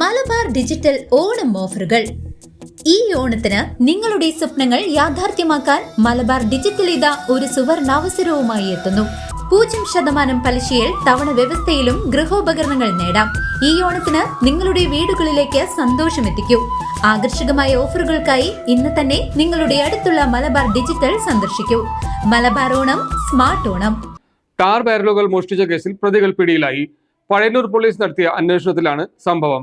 Malabar digital Onam ഓഫറുകൾ. ഈ ഓണത്തിന് നിങ്ങളുടെ സ്വപ്നങ്ങൾ യാഥാർത്ഥ്യമാക്കാൻ മലബാർ ഡിജിറ്റൽ ഇത ഒരു സുവർണാവസരവുമായി എത്തുന്നു. പൂജ്യം ശതമാനം പലിശയിൽ തവണ വ്യവസ്ഥയിലും ഗൃഹോപകരണങ്ങൾ നേടാം. ഈ ഓണത്തിന് നിങ്ങളുടെ വീടുകളിലേക്ക് സന്തോഷം എത്തിക്കൂ. ആകർഷകമായ ഓഫറുകൾക്കായി ഇന്ന് തന്നെ നിങ്ങളുടെ അടുത്തുള്ള മലബാർ ഡിജിറ്റൽ സന്ദർശിക്കൂ. മലബാർ ഓണം സ്മാർട്ട് ഓണം. കാർ ബാരലുകൾ മോഷ്ടിച്ച കേസിൽ പ്രതികൾ പിടിയിലായി. പഴയന്നൂർ പോലീസ് നടത്തിയ അന്വേഷണത്തിലാണ് സംഭവം.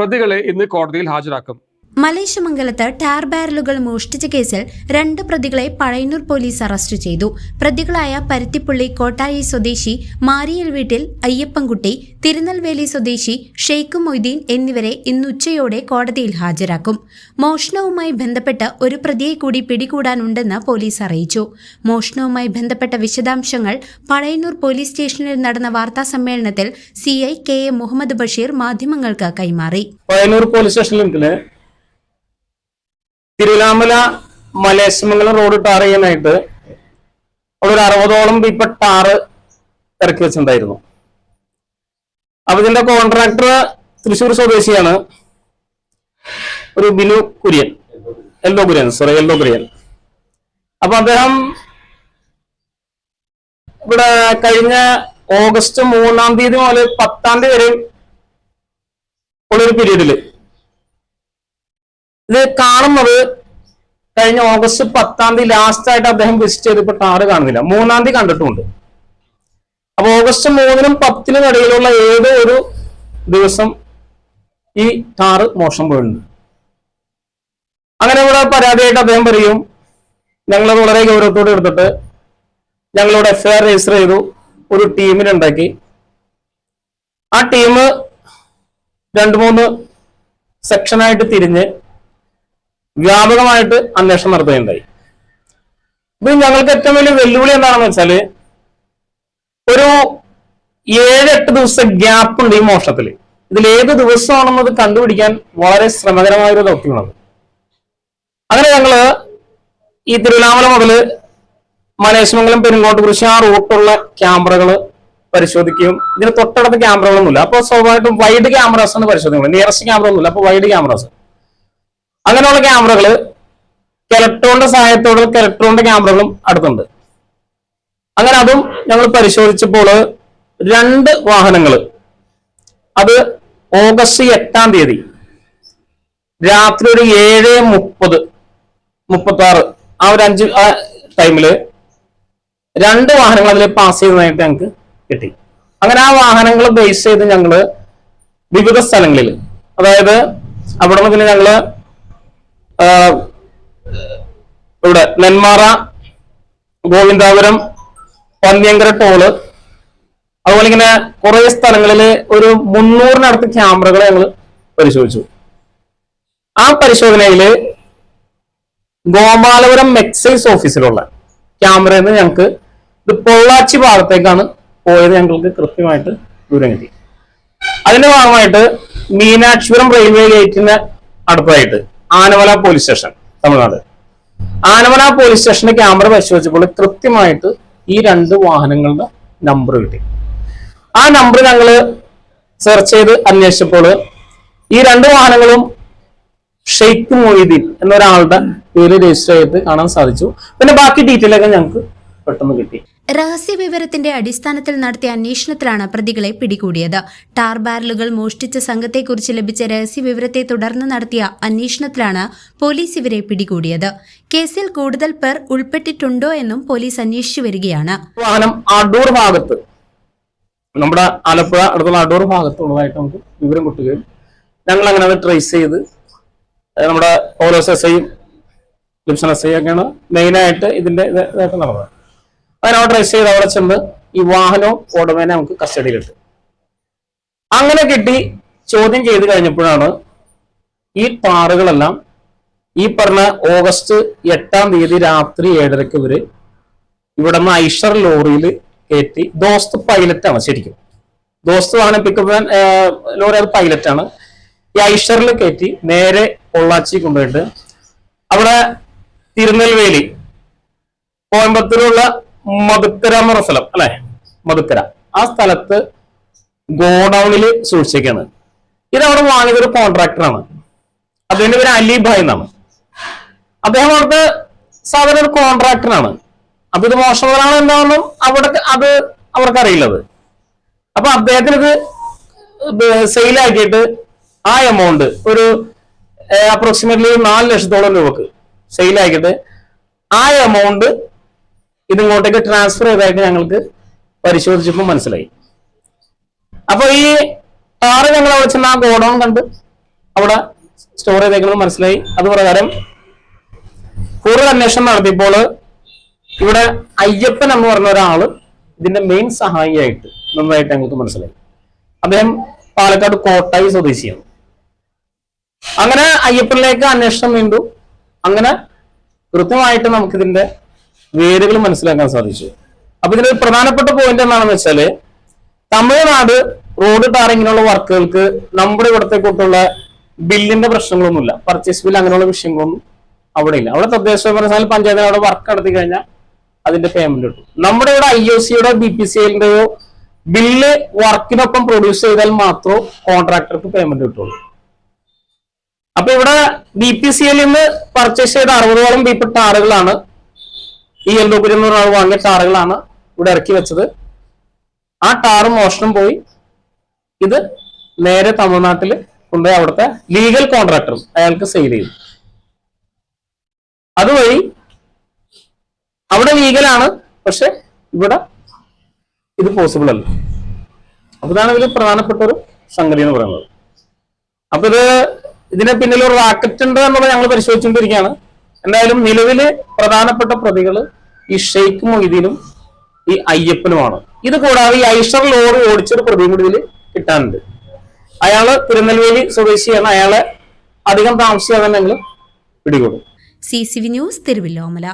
പ്രതികളെ ഇന്ന് കോടതിയിൽ ഹാജരാക്കും. മലേശമംഗലത്ത് ടയർ ബാരലുകൾ മോഷ്ടിച്ച കേസിൽ രണ്ട് പ്രതികളെ പഴയന്നൂർ പോലീസ് അറസ്റ്റ് ചെയ്തു. പ്രതികളായ പരുത്തിപ്പുള്ളി കോട്ടായി സ്വദേശി മാരിയൽ വീട്ടിൽ അയ്യപ്പൻകുട്ടി തിരുനെൽവേലി സ്വദേശി ഷെയ്ഖ് മൊയ്തീൻ എന്നിവരെ ഇന്ന് ഉച്ചയോടെ കോടതിയിൽ ഹാജരാക്കും. മോഷണവുമായി ബന്ധപ്പെട്ട് ഒരു പ്രതിയെ കൂടി പിടികൂടാനുണ്ടെന്ന് പോലീസ് അറിയിച്ചു. മോഷണവുമായി ബന്ധപ്പെട്ട വിശദാംശങ്ങൾ പഴയന്നൂർ പോലീസ് സ്റ്റേഷനിൽ നടന്ന വാർത്താ സമ്മേളനത്തിൽ CI K A Muhammad Basheer മാധ്യമങ്ങൾക്ക് കൈമാറി. പോലീസ് ലിമിറ്റിൽ തിരുവല്ലാമല മലേശ്മംഗലം റോഡ് ടാർ ചെയ്യാനായിട്ട് അവിടെ ഒരു അറുപതോളം ഇപ്പൊ ടാറ് ഇറക്കി വെച്ചിട്ടുണ്ടായിരുന്നു. അപ്പൊ ഇതിന്റെ കോൺട്രാക്ടർ തൃശ്ശൂർ സ്വദേശിയാണ്. ഒരു ബിനു കുര്യൻ. എൽഡോ കുര്യൻ സോറി എൽഡോ കുര്യൻ. അപ്പൊ അദ്ദേഹം ഇവിടെ കഴിഞ്ഞ ഓഗസ്റ്റ് മൂന്നാം തീയതി മുതൽ പത്താം തീയതി വരെ ഉള്ളൊരു പീരീഡിൽ ഇത് കാണുന്നത് കഴിഞ്ഞ ഓഗസ്റ്റ് പത്താം തീയതി ലാസ്റ്റ് ആയിട്ട് അദ്ദേഹം വിസിറ്റ് ചെയ്തപ്പോൾ ടാറ് കാണുന്നില്ല. മൂന്നാം തീയതി കണ്ടിട്ടുമുണ്ട്. അപ്പൊ ഓഗസ്റ്റ് മൂന്നിനും പത്തിനും ഇടയിലുള്ള ഏതോ ഒരു ദിവസം ഈ ടാറ് മോശം പോയിട്ടുണ്ട്. അങ്ങനെ ഇവിടെ പരാതിയായിട്ട് അദ്ദേഹം പറയും ഞങ്ങളത് വളരെ ഗൗരവത്തോടെ എടുത്തിട്ട് ഞങ്ങളോട് എഫ്ഐആർ രജിസ്റ്റർ ചെയ്തു ഒരു ടീമിനുണ്ടാക്കി ആ ടീം രണ്ട് മൂന്ന് സെക്ഷനായിട്ട് തിരിഞ്ഞ് വ്യാപകമായിട്ട് അന്വേഷണം നടത്തുകയുണ്ടായി. ഇത് ഞങ്ങൾക്ക് ഏറ്റവും വലിയ വെല്ലുവിളി എന്താണെന്ന് വെച്ചാൽ ഒരു ഏഴെട്ട് ദിവസത്തെ ഗ്യാപ്പ് ഉണ്ട് ഈ മോഷണത്തിൽ ഇതിൽ ഏത് ദിവസമാണെന്നത് കണ്ടുപിടിക്കാൻ വളരെ ശ്രമകരമായ ഒരു ദൗത്യമാണത് അങ്ങനെ ഞങ്ങൾ ഈ തിരുവല്ലാമല മുതൽ മലേശ്മംഗലം പെരുങ്കോട്ടുകുറിശി ആ റൂട്ടുള്ള ക്യാമറകൾ പരിശോധിക്കുകയും ഇതിന് തൊട്ടടുത്ത ക്യാമറകളൊന്നുമില്ല. അപ്പൊ സ്വാഭാവികമായിട്ടും വൈഡ് ക്യാമറാസ് ആണ് പരിശോധിക്കുന്നത് നിയറസ്റ്റ് ക്യാമറ ഒന്നുമില്ല. അപ്പൊ വൈഡ് ക്യാമറാസ് അങ്ങനെയുള്ള ക്യാമറകൾ കെലക്ട്രോണിന്റെ സഹായത്തോടെ കെലക്ട്രോണിന്റെ ക്യാമറകളും അടുത്തുണ്ട്. അങ്ങനെ അതും ഞങ്ങൾ പരിശോധിച്ചപ്പോൾ രണ്ട് വാഹനങ്ങൾ. അത് ഓഗസ്റ്റ് എട്ടാം തീയതി രാത്രി ഒരു ഏഴ് മുപ്പത് മുപ്പത്തി ആറ് ആ ഒരു അഞ്ച് ആ ടൈമിൽ രണ്ട് വാഹനങ്ങൾ അതിൽ പാസ് ചെയ്തതായിട്ട് ഞങ്ങൾക്ക് കിട്ടി. അങ്ങനെ ആ വാഹനങ്ങൾ ബേസ് ചെയ്ത് ഞങ്ങൾ വിവിധ സ്ഥലങ്ങളിൽ അതായത് അവിടെ നിന്ന് പിന്നെ ഞങ്ങൾ ഇവിടെ നെന്മാറ ഗോവിന്ദാപുരം പന്നിയങ്കര ടോൾ അതുപോലെ ഇങ്ങനെ കുറെ സ്ഥലങ്ങളിൽ ഒരു മുന്നൂറിനടുത്ത് ക്യാമറകൾ ഞങ്ങൾ പരിശോധിച്ചു. ആ പരിശോധനയിൽ ഗോപാലപുരം എക്സൈസ് ഓഫീസിലുള്ള ക്യാമറയിൽ നിന്ന് ഞങ്ങൾക്ക് ഇത് പൊള്ളാച്ചി ഭാഗത്തേക്കാണ് പോയത് ഞങ്ങൾക്ക് കൃത്യമായിട്ട് ദൂരം കിട്ടി. അതിന്റെ ഭാഗമായിട്ട് മീനാക്ഷിപുരം റെയിൽവേ ഗേറ്റിന് അടുത്തായിട്ട് Anamalai police station Tamil Nadu. Anamalai police സ്റ്റേഷന്റെ ക്യാമറ പരിശോധിച്ചപ്പോൾ കൃത്യമായിട്ട് ഈ രണ്ട് വാഹനങ്ങളുടെ നമ്പർ കിട്ടി. ആ നമ്പർ ഞങ്ങൾ സെർച്ച് ചെയ്ത് അന്വേഷിച്ചപ്പോൾ ഈ രണ്ട് വാഹനങ്ങളും ഷെയ്ഖ് മൊയ്തീൻ എന്നൊരാളുടെ പേര് രജിസ്റ്റർ ചെയ്ത് കാണാൻ സാധിച്ചു. പിന്നെ ബാക്കി ഡീറ്റെയിൽ ഒക്കെ ഞങ്ങൾക്ക് പെട്ടെന്ന് കിട്ടി. രഹസ്യവിവരത്തിന്റെ അടിസ്ഥാനത്തിൽ നടത്തിയ അന്വേഷണത്തിലാണ് പ്രതികളെ പിടികൂടിയത്. ടാർ ബാരലുകൾ മോഷ്ടിച്ച സംഘത്തെക്കുറിച്ച് ലഭിച്ച രഹസ്യവിവരത്തെ തുടർന്ന് നടത്തിയ അന്വേഷണത്തിലാണ് പോലീസ് ഇവരെ പിടികൂടിയത്. കേസിൽ കൂടുതൽ പേർ ഉൾപ്പെട്ടിട്ടുണ്ടോ എന്നും പോലീസ് അന്വേഷിച്ചു വരികയാണ്. വാഹനം അടൂർ ഭാഗത്ത് നമ്മുടെ ആലപ്പുഴ അടുത്തുള്ള അടൂർ ഭാഗത്തുള്ളതായിട്ട് നമുക്ക് വിവരം കിട്ടുകയും ഞങ്ങൾ അങ്ങനെ അത് ട്രേസ് ചെയ്ത് നമ്മുടെ ഓരോ എസ് ഐയും ലിപ്സൺ എസ് ഐ ഒക്കെയാണ് മെയിനായിട്ട് ഇതിന്റെ ഇത് ഇതായിട്ട് നടന്നത്. അങ്ങനെ അവിടെ രജിസ്റ്റർ ചെയ്ത് അവിടെ ചെന്ന് ഈ വാഹനവും ഓടമേനെ നമുക്ക് കസ്റ്റഡിയിൽ ഇട്ടു അങ്ങനെ കിട്ടി ചോദ്യം ചെയ്ത് കഴിഞ്ഞപ്പോഴാണ് ഈ പാറുകളെല്ലാം ഈ പറഞ്ഞ ഓഗസ്റ്റ് എട്ടാം തീയതി രാത്രി ഏഴരക്ക് ഇവർ നിന്ന് ഐഷർ ലോറിയിൽ കയറ്റി ദോസ്ത് പൈലറ്റ് ആണ് ശരിക്കും. ദോസ്ത് വാഹനം പിക്കപ്പ് ലോറി അത് പൈലറ്റാണ് ഈ ഐഷറിൽ കയറ്റി നേരെ പൊള്ളാച്ചി കൊണ്ടുപോയിട്ട് അവിടെ തിരുനെൽവേലി കോയമ്പത്തൂരുള്ള മധുക്കര എന്ന് പറഞ്ഞ സ്ഥലം അല്ലെ? മധുക്കര. ആ സ്ഥലത്ത് ഗോഡൌണിൽ സൂക്ഷിച്ചേക്കാണ്. ഇത് അവിടെ വാങ്ങിയത് ഒരു കോൺട്രാക്ടറാണ് അദ്ദേഹത്തിന്റെ പേര് അലിഭായ് എന്നാണ്. അദ്ദേഹം അവിടുത്തെ സാധാരണ ഒരു കോൺട്രാക്ടറാണ് അപ്പൊ ഇത് മോശമാണോ എന്താണെന്നും അവിടെ അത് അവർക്കറിയില്ലത്. അപ്പൊ അദ്ദേഹത്തിന് ഇത് സെയിലാക്കിയിട്ട് ആ എമൗണ്ട് ഒരു അപ്രോക്സിമേറ്റ്ലി നാല് ലക്ഷത്തോളം രൂപക്ക് സെയിലാക്കിയിട്ട് ആ എമൗണ്ട് ഇതിങ്ങോട്ടേക്ക് ട്രാൻസ്ഫർ ചെയ്തായിട്ട് ഞങ്ങൾക്ക് പരിശോധിച്ചപ്പോൾ മനസ്സിലായി. അപ്പൊ ഈ കാറ് ഞങ്ങൾ അവിടെ ചെന്ന് ആ ഗോഡൗൺ കണ്ട് അവിടെ സ്റ്റോർ ചെയ്തേക്കുന്നത് മനസ്സിലായി. അത് പ്രകാരം കൂടുതൽ അന്വേഷണം നടത്തിയപ്പോൾ ഇവിടെ അയ്യപ്പൻ എന്ന് പറഞ്ഞ ഒരാൾ ഇതിന്റെ മെയിൻ സഹായിയായിട്ട് നന്നായിട്ട് ഞങ്ങൾക്ക് മനസ്സിലായി. അദ്ദേഹം പാലക്കാട് കോട്ടായി സ്വദേശിയാണ്. അങ്ങനെ അയ്യപ്പനിലേക്ക് അന്വേഷണം വീണ്ടു. അങ്ങനെ കൃത്യമായിട്ട് നമുക്കിതിന്റെ വേരുകൾ മനസ്സിലാക്കാൻ സാധിച്ചു. അപ്പൊ ഇതിന്റെ പ്രധാനപ്പെട്ട പോയിന്റ് എന്താണെന്ന് വെച്ചാൽ തമിഴ്നാട് റോഡ് ടാറിങ്ങിനുള്ള വർക്കുകൾക്ക് നമ്മുടെ ഇവിടത്തെ കൂട്ടുള്ള ബില്ലിന്റെ പ്രശ്നങ്ങളൊന്നുമില്ല. പർച്ചേസ് ബിൽ അങ്ങനെയുള്ള വിഷയങ്ങളൊന്നും അവിടെ ഇല്ല അവിടെ തദ്ദേശ സ്വയംഭരണ പഞ്ചായത്തിന് അവിടെ വർക്ക് നടത്തി കഴിഞ്ഞാൽ അതിന്റെ പേയ്മെന്റ് കിട്ടും. നമ്മുടെ ഇവിടെ ഐ ഒ സിയുടെ ബി പി സി എല്ലിന്റെയോ ബില്ല് വർക്കിനൊപ്പം പ്രൊഡ്യൂസ് ചെയ്താൽ മാത്രമേ കോൺട്രാക്ടർക്ക് പേയ്മെന്റ് കിട്ടുള്ളൂ. അപ്പൊ ഇവിടെ ബി പി സി എല്ലിൽ നിന്ന് പർച്ചേസ് ചെയ്ത അറുപതോളം ബി പി ടാറുകളാണ് ഈ എൽഡോപുരി എന്ന് പറഞ്ഞ വാങ്ങിയ ടാറുകളാണ് ഇവിടെ ഇറക്കി വെച്ചത്. ആ ടാറ് മോഷണം പോയി. ഇത് നേരെ തമിഴ്നാട്ടിൽ കൊണ്ടുപോയി അവിടുത്തെ ലീഗൽ കോൺട്രാക്ടർ അയാൾക്ക് സെയിൽ ചെയ്തു. അതുവഴി അവിടെ ലീഗലാണ് പക്ഷെ ഇവിടെ ഇത് പോസിബിൾ അല്ല. അപ്പൊ ഇതാണ് ഇതിൽ പ്രധാനപ്പെട്ട ഒരു സംഗതി എന്ന് പറയുന്നത്. അപ്പൊ ഇത് ഇതിനെ പിന്നിൽ ഒരു റാക്കറ്റ് ഉണ്ട് എന്നുള്ളത് ഞങ്ങൾ പരിശോധിച്ചുകൊണ്ടിരിക്കുകയാണ്. എന്തായാലും നിലവിലെ പ്രധാനപ്പെട്ട പ്രതികൾ ഈ ഷെയ്ഖ് മൊയ്തീനും ഈ അയ്യപ്പനുമാണ്. ഇത് കൂടാതെ ഈ ഐഷർ ലോറി ഓടിച്ചൊരു പ്രതിയും കൂടി ഇതിൽ കിട്ടാനുണ്ട്. അയാൾ തിരുനെൽവേലി സ്വദേശിയാണ്. അയാളെ അധികം താമസിക്കാതെ പിടികൂടും. C C V news Thiruvilwamala